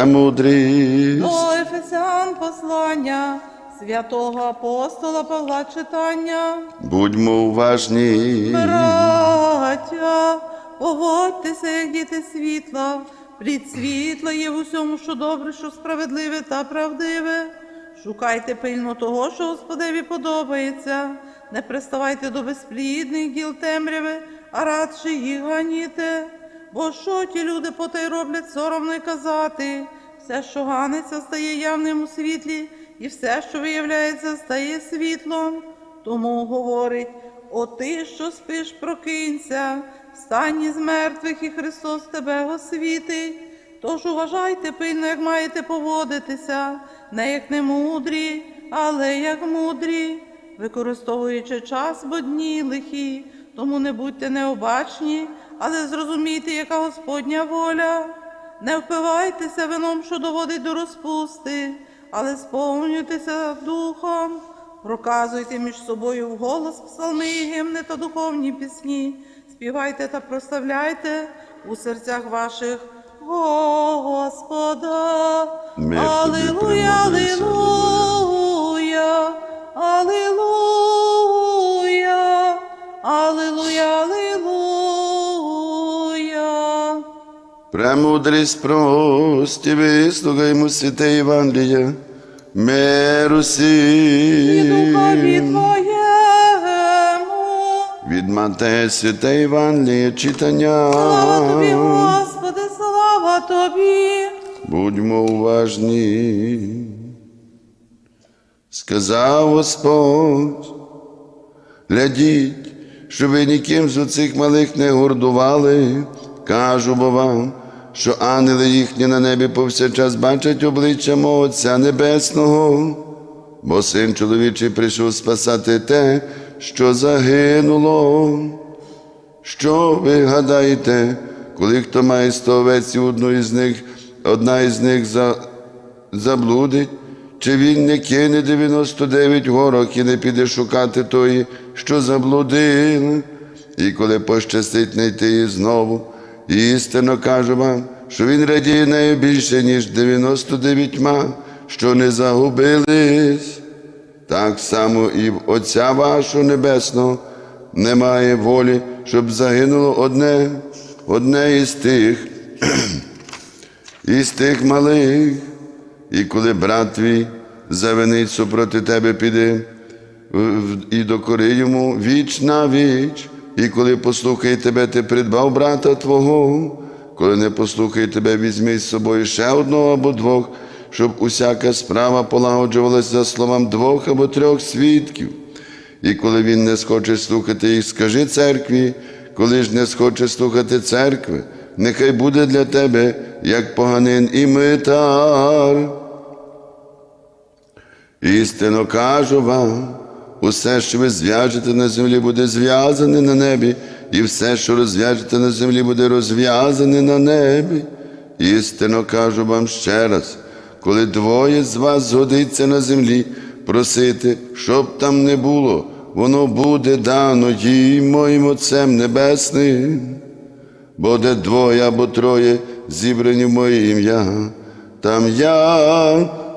премудрість. До Ефесян послання святого апостола Павла читання. Будьмо уважні. Браття, поводьтеся, як діти світла, плід світла є в усьому, що добре, що справедливе та правдиве. Шукайте пильно того, що Господеві подобається. Не приставайте до безплідних діл темряви, а радше їх ганіте. Бо що ті люди потай роблять соромно й казати? Все, що ганиться, стає явним у світлі, і все, що виявляється, стає світлом. Тому говорить, о ти, що спиш, прокинься, встань із мертвих, і Христос тебе освітить. Тож уважайте пильно, як маєте поводитися, не як немудрі, але як мудрі, використовуючи час, бо дні лихі, тому не будьте необачні, але зрозумійте, яка Господня воля. Не впивайтеся вином, що доводить до розпусти, але сповнюйтеся духом. Проказуйте між собою вголос псалми, і гімни та духовні пісні. Співайте та прославляйте у серцях ваших Господа. В Алілуя, алілуя, алілуя, Премудрість прості, вислухаймо святе Євангелія, миру. Твоєму. Від Матея святе Євангеліє читання. Слава тобі, Господи, слава тобі. Будьмо уважні. Сказав Господь, глядіть, щоб ви ніким з оцих малих не гордували. Кажу бо вам, що ангели їхні на небі повсякчас бачать обличчя мого Отця Небесного, бо син чоловічий прийшов спасати те, що загинуло. Що ви гадаєте, коли хто має сто овець і одну із них, одна із них за, заблудить, чи він не кине 99 горок і не піде шукати тої, що заблудила? І коли пощастить знайти її знову, істинно кажу вам, що він радіє нею більше, ніж 99, що не загубились. Так само і в Отця вашого Небесного немає волі, щоб загинуло одне, одне із тих, із тих малих. І коли брат твій завинить супроти тебе піде і докори йому віч на віч, і коли послухає тебе, ти придбав брата твого, коли не послухає тебе, візьми з собою ще одного або двох, щоб усяка справа полагоджувалася за словам двох або трьох свідків. І коли він не схоче слухати їх, скажи церкві, коли ж не схоче слухати церкви, нехай буде для тебе як поганин і митар. Істинно кажу вам, усе, що ви зв'яжете на землі, буде зв'язане на небі, і все, що розв'яжете на землі, буде розв'язане на небі. Істинно кажу вам ще раз, коли двоє з вас згодиться на землі, просити, щоб там не було, воно буде дано їм моїм Отцем Небесним. Бо де двоє або троє зібрані в моє ім'я, там я